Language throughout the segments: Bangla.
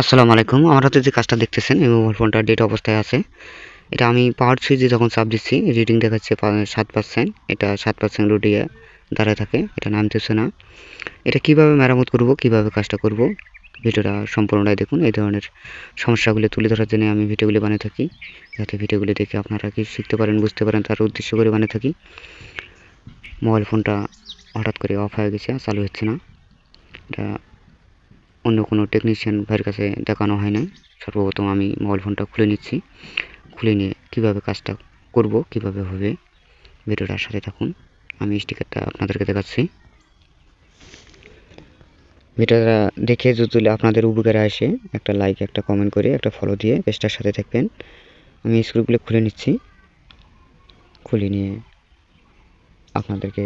আসসালামু আলাইকুম। আমার হাতে যে কাজটা দেখতেছেন, এই মোবাইল ফোনটা ডেট অবস্থায় আছে। এটা আমি পাওয়ার সুইচে যখন চাপ দিচ্ছি রিডিং দেখাচ্ছে সাত পার্সেন্ট এটা সাত পার্সেন্ট রুটিয়ে দাঁড়ায় থাকে। এটা নামতেছে না। এটা কীভাবে মেরামত করব, কীভাবে কাজটা করব, ভিডিওটা সম্পূর্ণটাই দেখুন। এই ধরনের সমস্যাগুলি তুলে ধরার জন্য আমি ভিডিওগুলি বানিয়ে থাকি। যাতে ভিডিওগুলি দেখে আপনারা কি শিখতে পারেন, বুঝতে পারেন, তার উদ্দেশ্য করে বানিয়ে থাকি। মোবাইল ফোনটা হঠাৎ করে অফ হয়ে গেছে চালু হচ্ছে না। এটা কোনো টেকনিশিয়ান ভাইয়ের কাছে দেখানো হয় নাই। সর্বপ্রথম আমি মোবাইল ফোনটা খুলে নিচ্ছি। খুলে নিয়ে কীভাবে কাজটা করব, কীভাবে হবে, ভিডিওটার সাথে থাকুন। আমি স্টিকারটা আপনাদেরকে দেখাচ্ছি। ভিডিওটা দেখে যদি আপনাদের উপকারে আসে। একটা লাইক একটা কমেন্ট করে, একটা ফলো দিয়ে পেজটার সাথে থাকবেন। আমি স্ক্রুপগুলো খুলে নিচ্ছি। খুলে নিয়ে আপনাদেরকে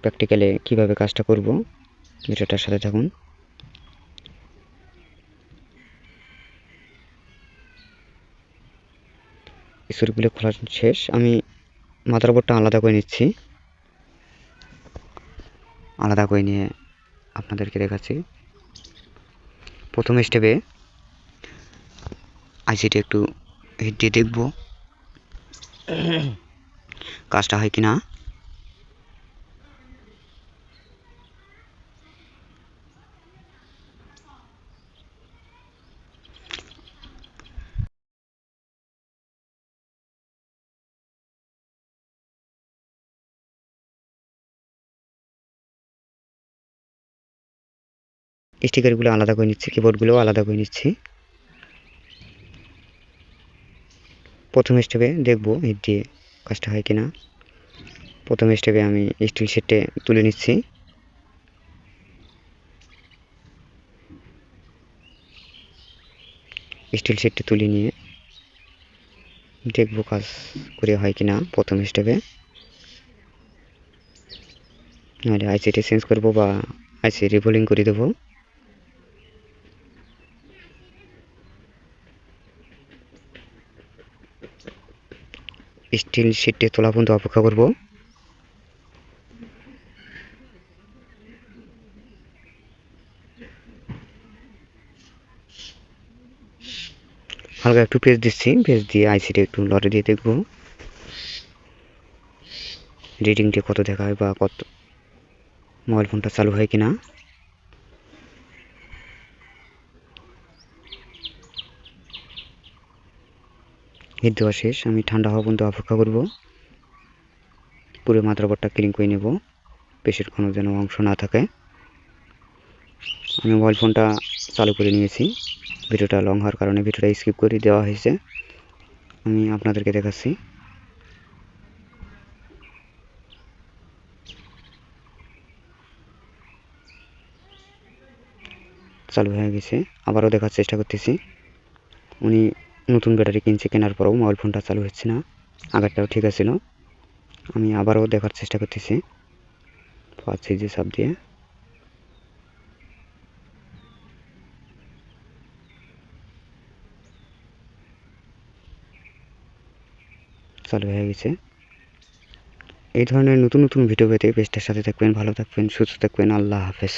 প্র্যাকটিক্যালে কীভাবে কাজটা করব, ভিডিওটার সাথে থাকুন। স্ক্রুগুলো খোলা শেষ। আমি মাদারবোর্ডটা আলাদা করে নিচ্ছি। আলাদা করে নিয়ে আপনাদেরকে দেখাচ্ছি। প্রথম স্টেপে আইসিটি একটু হিট দিয়ে দেখব। কাজটা হয় কি না স্টিকারগুলো আলাদা করে নিচ্ছি কিবোর্ডগুলোও আলাদা করে নিচ্ছি। প্রথম স্টেপে দেখব হিট দিয়ে কাজটা হয় কিনা। প্রথম স্টেপে আমি স্টিল সেটে তুলে নিচ্ছি। স্টিল সেটটি তুলে নিয়ে দেখব কাজ করে হয় কিনা প্রথম স্টেপে নাহলে আইসিটি চেঞ্জ করব বা আইসি রিবোলিং করে দেবো। স্টিল শিটটি তোলা পর্যন্ত অপেক্ষা করব। হালকা একটু পেজ দিচ্ছি পেজ দিয়ে আইসিটি একটু লটে দিয়ে দেখব। রিডিংটি কত দেখায় বা কত মোবাইল ফোনটা চালু হয় কিনা। হিট দেওয়া শেষ। আমি ঠান্ডা হওয়া পর্যন্ত অপেক্ষা করব। পুরো মাদ্রাবোর্ডটা ক্লিন করে নেব। পেশের কোনো যেন অংশ না থাকে। আমি মোবাইল ফোনটা চালু করে নিয়েছি। ভিডিওটা লং হওয়ার কারণে ভিডিওটা স্কিপ করে দেওয়া হয়েছে। আমি আপনাদেরকে দেখাচ্ছি। চালু হয়ে গেছে। আবারও দেখার চেষ্টা করতেছি। উনি নতুন ব্যাটারি কিনছে, কেনার পরেও মোবাইল ফোনটা চালু হচ্ছে না। আগেরটাও ঠিক আছিল। আমি আবারও দেখার চেষ্টা করতেছি। পাচ্ছি যে সাপ দিয়ে। চালু হয়ে গেছে। এই ধরনের নতুন নতুন ভিডিও পেতে পেজটার সাথে থাকবেন, ভালো থাকবেন, সুস্থ থাকবেন। আল্লাহ হাফেজ।